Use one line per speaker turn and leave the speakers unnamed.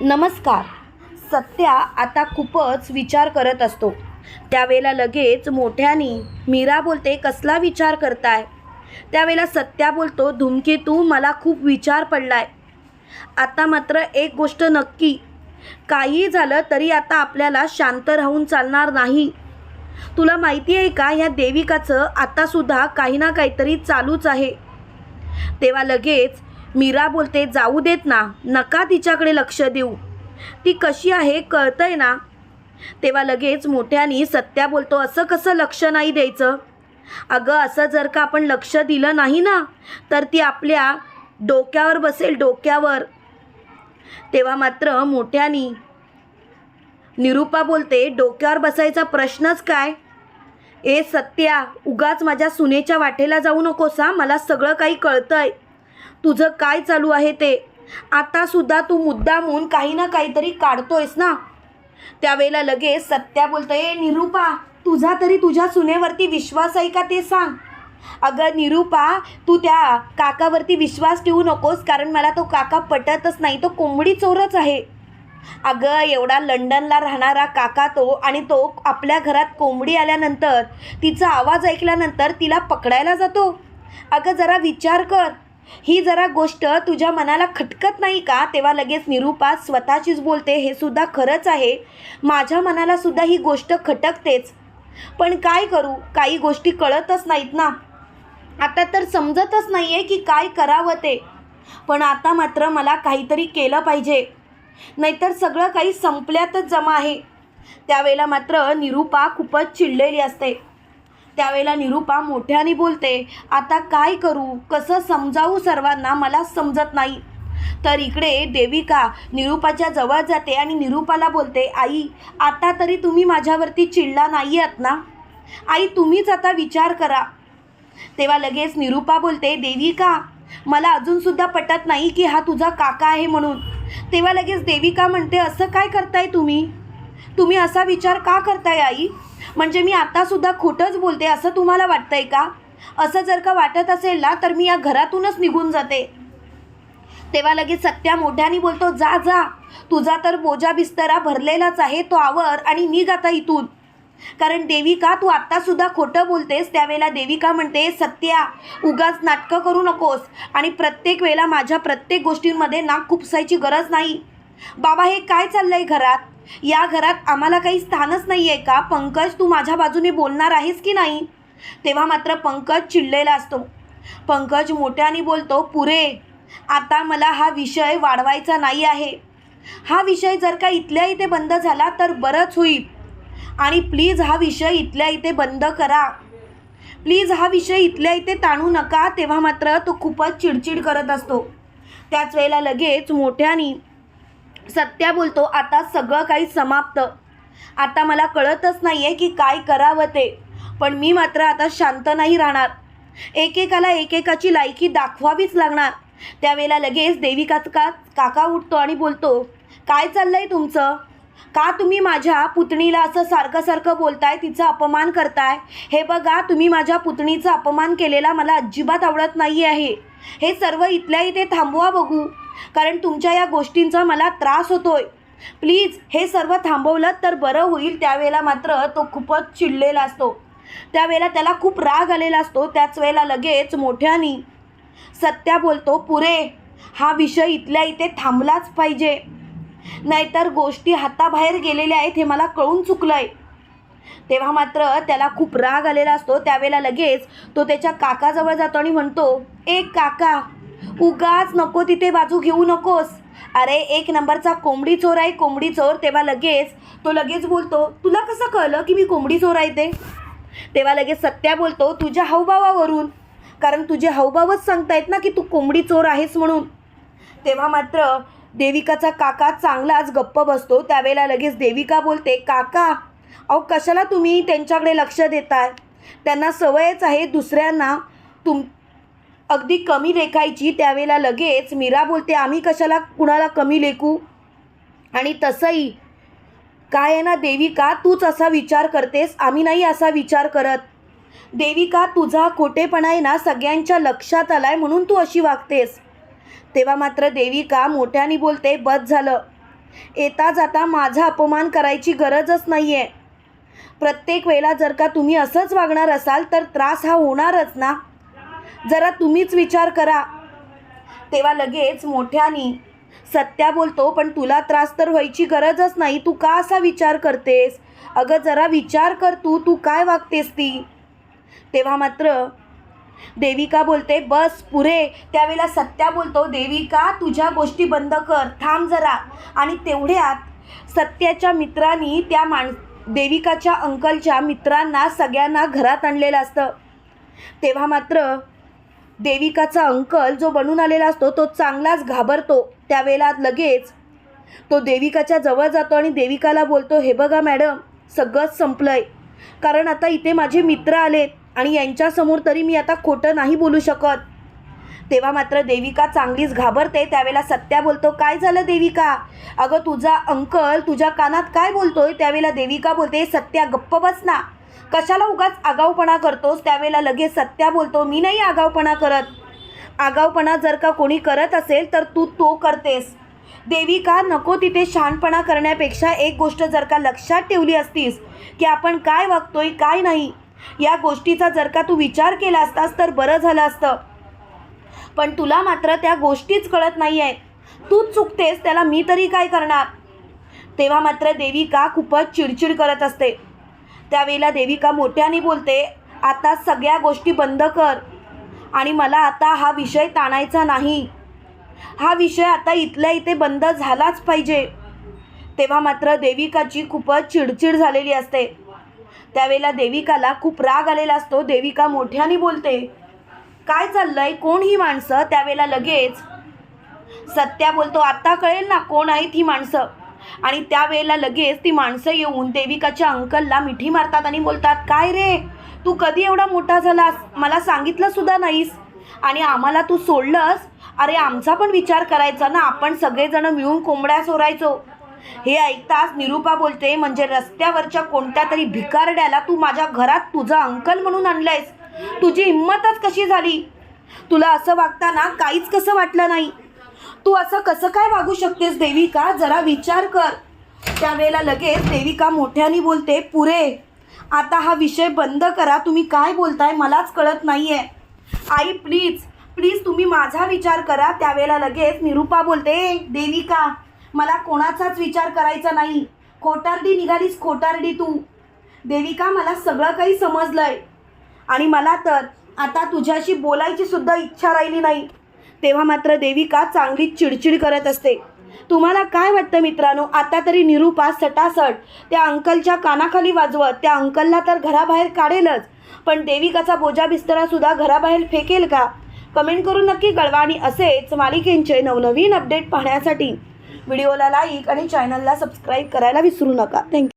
नमस्कार. सत्या आता खूपच विचार करत असतो. त्यावेळेला लगेच मोठ्यानी मीरा बोलते कसला विचार करताय? त्यावेळेला सत्या बोलतो धूमकेतू मला खूप विचार पडलाय. आता मात्र एक गोष्ट नक्की. काही झालं तरी आता आपल्याला शांत राहून चालणार नाही. तुला माहिती आहे का ह्या देविकाचं आतासुद्धा काही ना काहीतरी चालूच आहे. तेव्हा लगेच मीरा बोलते जाऊ देत ना नका तिच्याकडे लक्ष देऊ. ती कशी आहे कळतंय ना? तेव्हा लगेच मोठ्यानी सत्या बोलतो असं कसं लक्ष नाही द्यायचं? अगं असं जर का आपण लक्ष दिलं नाही ना तर ती आपल्या डोक्यावर बसेल डोक्यावर. तेव्हा मात्र मोठ्यानी निरूपा बोलते डोक्यावर बसायचा प्रश्नच काय? ए सत्या उगाच माझ्या सुनेच्या वाटेला जाऊ नकोस हा? मला सगळं काही कळतंय. तुझं काय चालू आहे ते? आतासुद्धा तू मुद्दामून काही ना काहीतरी काढतोयस ना? त्यावेळेला लगेच सत्या बोलतोय "ए, निरूपा तुझा तरी तुझ्या सुनेवरती विश्वास आहे का ते सांग. अगं निरूपा तू त्या काकावरती विश्वास ठेवू नकोस कारण मला तो काका पटतच नाही तो कोंबडी चोरच आहे. अगं एवढा लंडनला राहणारा काका तो आणि तो आपल्या घरात कोंबडी आल्यानंतर तिचा आवाज ऐकल्यानंतर तिला पकडायला जातो. अगं जरा विचार कर. ही जरा गोष्ट तुझ्या मनाला खटकत नाही का? तेव्हा लगेच निरूपा स्वतःचीच बोलते हे सुद्धा खरंच आहे. माझ्या मनाला सुद्धा ही गोष्ट खटकतेच. पण काय करू? काही गोष्टी कळतच नाहीत ना. आता तर समजतच नाही आहे की काय करावं ते. पण आता मात्र मला काहीतरी केलं पाहिजे. नाहीतर सगळं काही संपल्यातच जमा आहे. त्यावेळेला मात्र निरूपा खूपच चिडलेली असते. त्यावेळेला निरूपा मोठ्याने बोलते आता काय करू? कसं समजावू सर्वांना? मला समजत नाही. तर इकडे देविका निरूपाच्या जवळ जाते आणि निरूपाला बोलते आई आता तरी तुम्ही माझ्यावरती चिडला नाही आहात ना? आई तुम्हीच आता विचार करा. तेव्हा लगेच निरूपा बोलते देविका मला अजूनसुद्धा पटत नाही की हा तुझा काका आहे म्हणून. तेव्हा लगेच देविका म्हणते असं काय करताय तुम्ही? तुम्ही असा विचार का करताय आई? म्हणजे मी आत्तासुद्धा खोटंच बोलते असं तुम्हाला वाटतंय का? असं जर का वाटत असेल ना तर मी या घरातूनच निघून जाते. तेव्हा लगेच सत्या मोठ्याने बोलतो जा जा. तुझा तर बोजा बिस्तरा भरलेलाच आहे तो आवर आणि निघ आता इथून. कारण देविका तू आत्तासुद्धा खोटं बोलतेस त्यावेळेला देविका म्हणते सत्या उगाच नाटकं करू नकोस. आणि प्रत्येक वेळेला माझ्या प्रत्येक गोष्टींमध्ये नाक खुपसायची गरज नाही. बाबा हे काय चाललंय घरात? या घरात आम्हाला काही स्थानच नाही आहे का? पंकज तू माझ्या बाजूने बोलणार आहेस की नाही? तेव्हा मात्र पंकज चिडलेला असतो. पंकज मोठ्याने बोलतो पुरे आता मला हा विषय वाढवायचा नाही आहे. हा विषय जर का इथल्या इथे बंद झाला तर बरंच होईल. आणि प्लीज हा विषय इथल्या इथे बंद करा. प्लीज हा विषय इथल्या इथे ताणू नका. तेव्हा मात्र तो खूपच चिडचिड करत असतो. त्याच वेळेला लगेच मोठ्यानी सत्या बोलतो आता सगळं काही समाप्त. आता मला कळतच नाही आहे की काय करावं ते. पण मी मात्र आता शांत नाही राहणार. एकेकाला एकेकाची लायकी दाखवावीच लागणार. त्यावेळेला लगेच देविकाचा का काका उठतो आणि बोलतो काय चाललंय तुमचं? का तुम्ही माझ्या पुतणीला असं सारखं सारखं बोलताय तिचा अपमान करताय? हे बघा तुम्ही माझ्या पुतणीचा अपमान केलेला मला अजिबात आवडत नाही आहे हे सर्व इथल्या इथे थांबवा बघू. कारण तुमच्या या गोष्टींचा मला त्रास होतोय. प्लीज हे सर्व थांबवलं तर बरं होईल. त्यावेळेला मात्र तो खूपच चिडलेला असतो. त्यावेळेला त्याला खूप राग आलेला असतो. त्याच वेळेला लगेच मोठ्यानी सत्या बोलतो पुरे हा विषय इथल्या इथे थांबलाच पाहिजे. नाहीतर गोष्टी हाताबाहेर गेलेल्या आहेत हे मला कळून चुकलं आहे तेव्हा मात्र त्याला खूप राग आलेला असतो. त्यावेळेला लगेच तो त्याच्या काकाजवळ जातो आणि म्हणतो एक काका उगाच नको तिथे बाजू घेऊ नकोस. अरे एक नंबरचा कोंबडी चोर आहे कोंबडी चोर. तेव्हा लगेच तो लगेच बोलतो तुला कसं कळलं की मी कोंबडी चोर आहे ते? तेव्हा लगेच सत्या बोलतो तुझ्या हावभावावरून. कारण तुझे हावभावच सांगतायत ना की तू कोंबडी चोर आहेस म्हणून. तेव्हा मात्र देविकाचा काका चांगलाच गप्प बसतो. त्यावेळेला लगेच देविका बोलते काका अहो कशाला तुम्ही त्यांच्याकडे लक्ष देताय? त्यांना सवयच आहे दुसऱ्यांना तुम अगदी कमी लेखायची त्यावेळेला लगेच मीरा बोलते आम्ही कशाला कुणाला कमी लेखू? आणि तसंही काय आहे ना देविका तूच असा विचार करतेस आम्ही नाही असा विचार करत. देविका तुझा खोटेपणा आहे ना सगळ्यांच्या लक्षात आलाय म्हणून तू अशी वागतेस. तेव्हा मात्र देविका मोठ्याने बोलते बस झालं. येता जाता माझा अपमान करायची गरजच नाही आहे प्रत्येक वेळेला जर का तुम्ही असंच वागणार असाल तर त्रास हा होणारच ना. जरा तुम्हीच विचार करा. तेव्हा लगेच मोठ्यानी सत्या बोलतो पण तुला त्रास तर व्हायची गरजच नाही तू का असा विचार करतेस? अगं जरा विचार कर तू तू काय वागतेस ती? तेव्हा मात्र देविका बोलते बस पुरे. त्यावेळेला सत्या बोलतो देविका तुझ्या गोष्टी बंद कर थांब जरा. आणि तेवढ्यात सत्याच्या मित्रांनी त्या माण देविकाच्या अंकलच्या मित्रांना सगळ्यांना घरात आणलेलं असतं. तेव्हा मात्र देविकाचा अंकल जो बनून आलेला असतो तो चांगलाच घाबरतो. त्यावेळेला लगेच तो देविकाच्या जवळ जातो आणि देविकाला बोलतो हे बघा मॅडम सगळंच संपलंय. कारण आता इथे माझे मित्र आलेत आणि यांच्यासमोर तरी मी आता खोटं नाही बोलू शकत. तेव्हा मात्र देविका चांगलीच घाबरते. त्यावेळेला सत्या बोलतो काय झालं देविका? अगं तुझा अंकल तुझ्या कानात काय बोलतोय? त्यावेळेला देविका बोलते सत्या गप्प बस ना. कशाला उगाच आगाऊपणा करतोस? त्यावेळेला लगेच सत्या बोलतो मी नाही आगाऊपणा करत. आगाऊपणा जर का कोणी करत असेल तर तू तो करतेस. देविका नको तिथे शहाणपणा करण्यापेक्षा एक गोष्ट जर का लक्षात ठेवली असतीस की आपण काय वागतोय काय नाही या गोष्टीचा जर का तू विचार केला असतास तर बरं झालं असतं. पण तुला मात्र त्या गोष्टीच कळत नाही आहे तू चुकतेस त्याला मी तरी काय करणार? तेव्हा मात्र देविका खूपच चिडचिड करत असते. त्यावेळेला देविका मोठ्याने बोलते आता सगळ्या गोष्टी बंद कर आणि मला आता हा विषय ताणायचा नाही. हा विषय आता इथल्या इथे बंद झालाच पाहिजे. तेव्हा मात्र देविकाची खूपच चिडचिड झालेली असते. त्यावेळेला देविकाला खूप राग आलेला असतो. देविका मोठ्याने बोलते काय चाललंय? कोण ही माणसं? त्यावेळेला लगेच सत्या बोलतो आता कळेल ना कोण आहेत ही माणसं? आणि त्यावेळेला लगेच ती माणसं येऊन देविकाच्या अंकलला मिठी मारतात आणि बोलतात काय रे? तू कधी एवढा मोठा झालास? मला सांगितलं सुद्धा नाहीस. आणि आम्हाला तू सोडलंस? अरे आमचा पण विचार करायचा ना. आपण सगळेजण मिळून कोंबड्या सोरायचो हे ऐकताच निरूपा बोलते म्हणजे रस्त्यावरच्या कोणत्या तरी भिकारड्याला तू माझ्या घरात तुझा अंकल म्हणून आणलंयस? तुझी हिंमतच कशी झाली? तुला असं वागताना काहीच कसं वाटलं नाही? तू असं कसं काय वागू शकतेस देविका? जरा विचार कर. त्यावेळेला लगेच देविका मोठ्याने बोलते पुरे आता हा विषय बंद करा. तुम्ही काय बोलताय मलाच कळत नाही आहे आई प्लीज प्लीज तुम्ही माझा विचार करा. त्यावेळेला लगेच निरूपा बोलते देविका मला कोणाचाच विचार करायचा नाही. खोटारडी निघालीस खोटारडी तू. देविका मला सगळं काही समजलंय. आणि मला तर आता तुझ्याशी बोलायची सुद्धा इच्छा राहिली नाही. तेव्हा मात्र देविका चांगली चिडचिड करत असते? तुम्हाला काय वाटतं मित्रांनो? आता तरी निरूपा सटासट त्या अंकलच्या कानाखाली वाजवत त्या अंकलला तर घराबाहेर काढेलच पण देविकाचा बोजा बिस्तरा सुद्धा घराबाहेर फेकेल का? कमेंट करून नक्की कळवा आणि असेच मालिकेंचे नवनवीन अपडेट पाहण्यासाठी व्हिडिओला लाईक आणि चॅनलला सबस्क्राईब करायला विसरू नका. थँक्यू